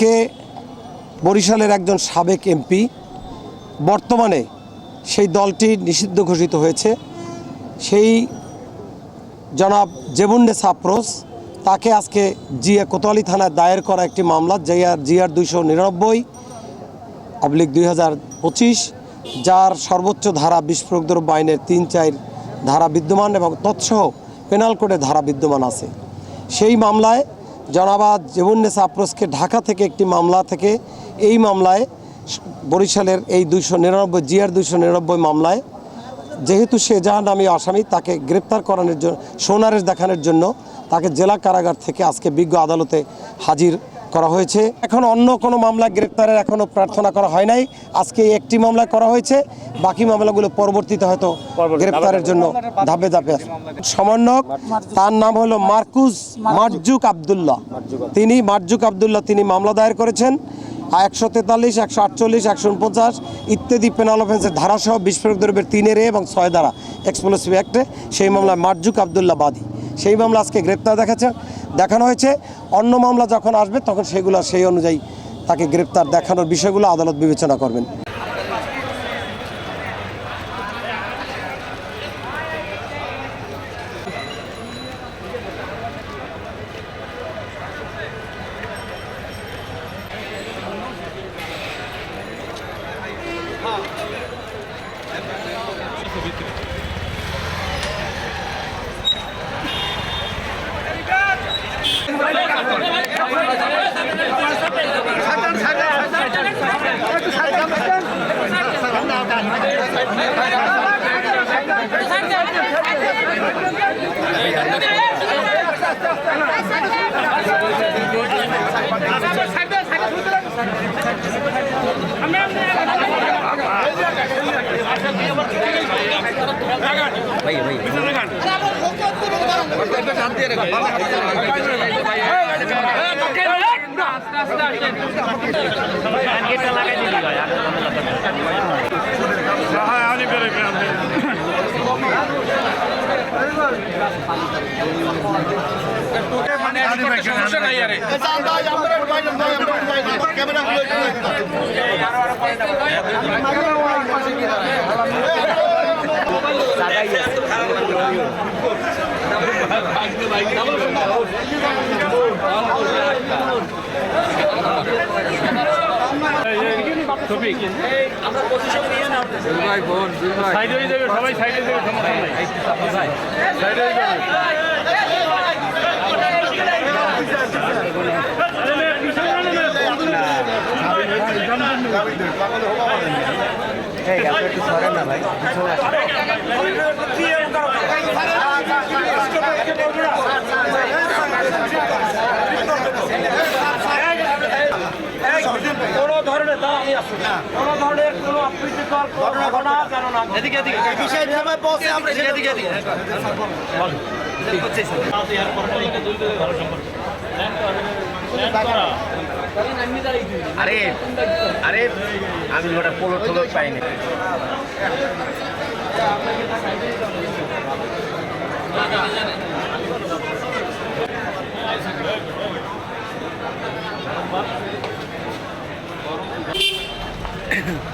কে বরিশালের একজন সাবেক এমপি। বর্তমানে সেই দলটি নিষিদ্ধ ঘোষিত হয়েছে। সেই জনাব জেবুন্ডে সাপ্রোস, তাকে আজকে জিয়া কোতোয়ালি থানায় দায়ের করা একটি মামলা জিআর জিআর দুইশো নিরানব্বই, অবলিক দুই হাজার পঁচিশ, যার সর্বোচ্চ ধারা বিস্ফোরক দ্রব্য আইনের তিন চার ধারা বিদ্যমান এবং তৎসহ পেনাল কোডে ধারা বিদ্যমান আছে। সেই মামলায় জনাবাদ জীবনেসা আপ্রোসকে ঢাকা থেকে একটি মামলা থেকে এই মামলায় বরিশালের এই দুইশো নিরানব্বই, জিয়ার দুইশো নিরানব্বই মামলায়। যেহেতু সে যাহা নামী আসামি, তাকে গ্রেপ্তার করানোর জন্য সোনারের দেখানোর জন্য তাকে জেলা কারাগার থেকে আজকে বিজ্ঞ আদালতে হাজির করা হয়েছে। এখন অন্য কোনো মামলা গ্রেপ্তারের এখনও প্রার্থনা করা হয় নাই। আজকে একটি মামলা করা হয়েছে। বাকি মামলাগুলো পরবর্তীতে হয়তো গ্রেপ্তারের জন্য ধাপে ধাপে। সমন্বয়ক তার নাম হলো মার্কুস মার্জুক আবদুল্লাহ। তিনি মার্জুক আবদুল্লাহ তিনি মামলা দায়ের করেছেন। একশো তেতাল্লিশ, একশো আটচল্লিশ, একশো উনপঞ্চাশ ইত্যাদি পেনাল অফেন্সের ধারাসহ বিস্ফোরক দ্রব্যের তিনের এ এবং ছয় ধারা এক্সপ্লোসিভ অ্যাক্টে সেই মামলায় মার্জুক আবদুল্লাহ বাদী। সেই মামলা আজকে গ্রেপ্তার দেখাচ্ছে। দেখানো হয়েছে, অন্য মামলা যখন আসবে তখন সেগুলো সেই অনুযায়ী তাকে গ্রেপ্তার দেখানোর বিষয়গুলো আদালত বিবেচনা করবেন। 啊。সমস্যা নাই আরে টপিক সাইডে হয়ে যাবে সবাই সাইডে যাবে সাইডে হয়ে যাবে কোনো ধরনের দাম কোনো ধরনের কোনো অপ্রীতিকর ঘটনা যেন না ঘটে। এদিকে এদিকে বিষয় সময় পৌঁছে আমরা এদিকে এদিকে আরে আরে আমি ওটা পোলো টোলো পাইনি। এই